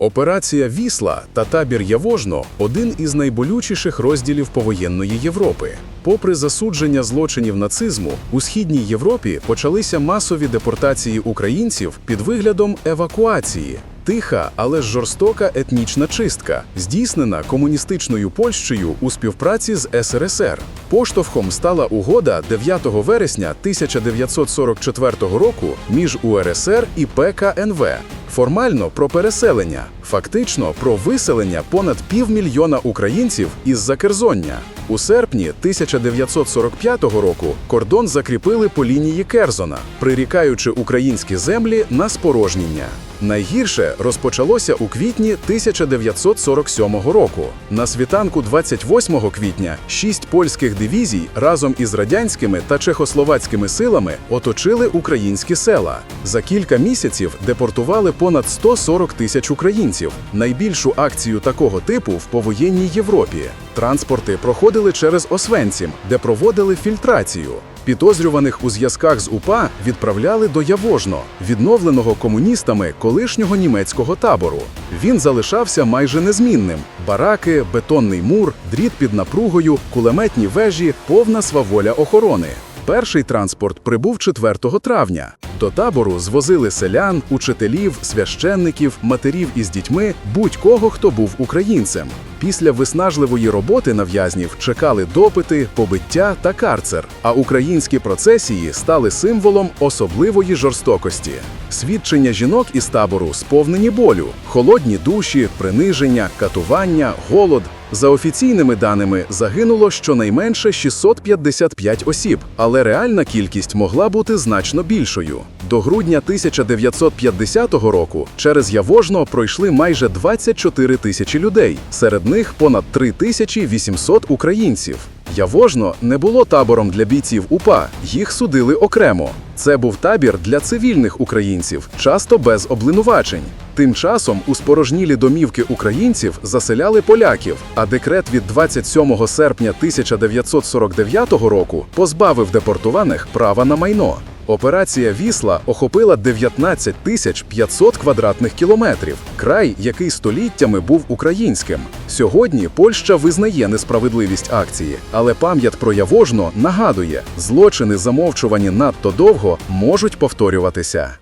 Операція Вісла та табір Явожно один із найболючіших розділів повоєнної Європи. Попри засудження злочинів нацизму, у східній Європі почалися масові депортації українців під виглядом евакуації. Тиха, але ж жорстока етнічна чистка, здійснена комуністичною Польщею у співпраці з СРСР. Поштовхом стала угода 9 вересня 1944 року між УРСР і ПКНВ. Формально про переселення, фактично про виселення понад півмільйона українців із Закерзоння. У серпні 1945 року кордон закріпили по лінії Керзона, прирікаючи українські землі на спорожніння. Найгірше розпочалося у квітні 1947 року. На світанку 28 квітня шість польських дивізій разом із радянськими та чехословацькими силами оточили українські села. За кілька місяців депортували понад 140 тисяч українців, найбільшу акцію такого типу в повоєнній Європі. Транспорти проходили через Освенцім, де проводили фільтрацію. Підозрюваних у зв'язках з УПА відправляли до Явожно, відновленого комуністами колишнього німецького табору. Він залишався майже незмінним: бараки, бетонний мур, дріт під напругою, кулеметні вежі, повна сваволя охорони. Перший транспорт прибув 4 травня. До табору звозили селян, учителів, священників, матерів із дітьми, будь-кого, хто був українцем. Після виснажливої роботи на в'язнів чекали допити, побиття та карцер, а українські процесії стали символом особливої жорстокості. Свідчення жінок із табору сповнені болю, холодні душі, приниження, катування, голод. За офіційними даними загинуло щонайменше 655 осіб, але реальна кількість могла бути значно більшою. До грудня 1950 року через Явожно пройшли майже 24 тисячі людей, серед них понад 3800 українців. Явожно не було табором для бійців УПА, їх судили окремо. Це був табір для цивільних українців, часто без обвинувачень. Тим часом у спорожнілі домівки українців заселяли поляків, а декрет від 27 серпня 1949 року позбавив депортованих права на майно. Операція Вісла охопила 19 тисяч 500 квадратних кілометрів, край, який століттями був українським. Сьогодні Польща визнає несправедливість акції, але пам'ять про Явожно нагадує, злочини, замовчувані надто довго, можуть повторюватися.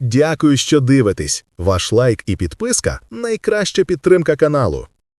Дякую, що дивитесь. Ваш лайк і підписка найкраща підтримка каналу.